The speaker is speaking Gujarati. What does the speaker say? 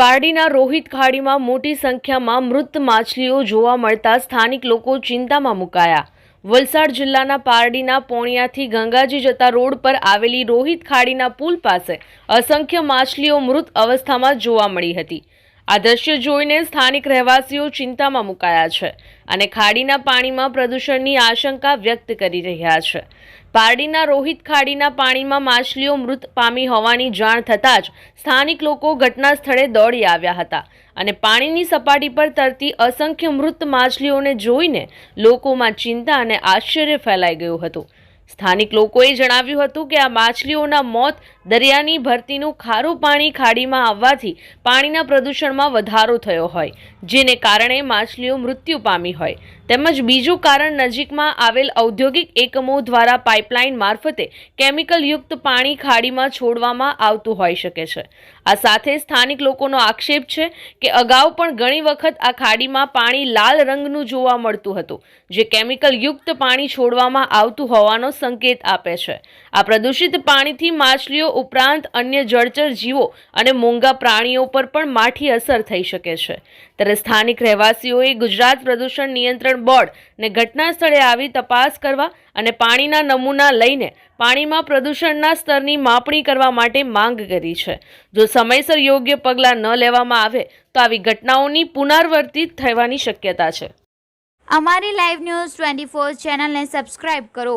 પારડીના રોહિત ખાડીમાં મોટી સંખ્યામાં મૃત માછલીઓ જોવા મળતા સ્થાનિક લોકો ચિંતામાં મુકાયા. વલસાડ જિલ્લાના પારડીના પોણિયાથી ગંગાજી જતા રોડ પર આવેલી રોહિત ખાડીના પુલ પાસે અસંખ્ય માછલીઓ મૃત અવસ્થામાં જોવા મળી હતી. આ દ્રશ્ય જોઈને સ્થાનિક રહેવાસીઓ ચિંતામાં મુકાયા છે અને ખાડીના પાણીમાં પ્રદૂષણની આશંકા વ્યક્ત કરી રહ્યા છે. પારડીના રોહિત ખાડીના પાણીમાં માછલીઓ મૃત પામી હોવાની જાણ થતાં જ સ્થાનિક લોકો ઘટના સ્થળે દોડી આવ્યા હતા અને પાણીની સપાટી પર તરતી અસંખ્ય મૃત માછલીઓને જોઈને લોકોમાં ચિંતા અને આશ્ચર્ય ફેલાઈ ગયું હતું. સ્થાનિક લોકોએ જણાવ્યું હતું કે આ માછલીઓના મોત દરિયાની ભરતીનું ખારું પાણી ખાડીમાં આવવાથી પાણીના પ્રદૂષણમાં વધારો થયો હોય, જેને કારણે માછલીઓ મૃત્યુ પામી હોય. તેમજ બીજું કારણ, નજીકમાં આવેલ ઔદ્યોગિક એકમો દ્વારા પાઇપલાઇન મારફતે કેમિકલયુક્ત પાણી ખાડીમાં છોડવામાં આવતું હોઈ શકે છે. આ સાથે સ્થાનિક લોકોનો આક્ષેપ છે કે અગાઉ પણ ઘણી વખત આ ખાડીમાં પાણી લાલ રંગનું જોવા મળતું હતું, જે કેમિકલયુક્ત પાણી છોડવામાં આવતું હોવાનો સંકેત આપે છે. આ પ્રદૂષિત પાણીથી માછલીઓ ઉપરાંત અન્ય જળચર જીવો અને મોંઘા પ્રાણીઓ પર પણ માઠી અસર થઈ શકે છે. ત્યારે સ્થાનિક રહેવાસીઓએ ગુજરાત પ્રદૂષણ નિયંત્રણ બોર્ડ ને ઘટના સ્થળે આવી તપાસ કરવા અને પાણીના નમૂના લઈને પાણીમાં પ્રદૂષણના સ્તરની માપણી કરવા માટે માંગ કરી છે. જો સમયસર યોગ્ય પગલાં ન લેવામાં આવે, તો આવી ઘટનાઓની પુનરાવર્તિત થવાની શક્યતા છે. અમારી લાઈવ ન્યૂઝ ટ્વેન્ટી ફોર ચેનલને સબસ્ક્રાઇબ કરો.